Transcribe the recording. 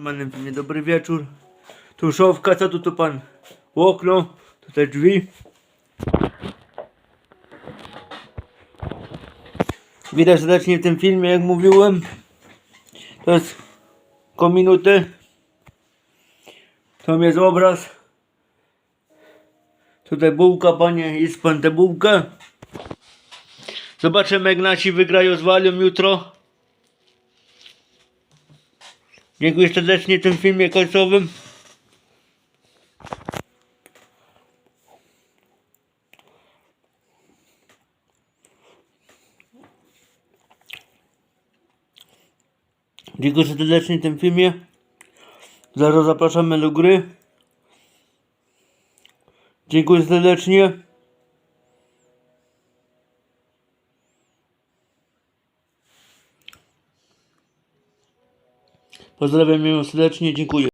normalnym filmie. Dobry wieczór. Tu szofka, co tu tu pan? Okno, tutaj drzwi. Widać serdecznie w tym filmie, jak mówiłem. To jest koło minuty. To jest obraz. Tutaj bułka, panie, jest pan tę bułkę. Zobaczymy jak nasi wygrają z Walią jutro. Dziękuję serdecznie w tym filmie końcowym. Dziękuję serdecznie w tym filmie. Zaraz zapraszamy do gry. Dziękuję serdecznie. Pozdrawiam ją serdecznie, dziękuję.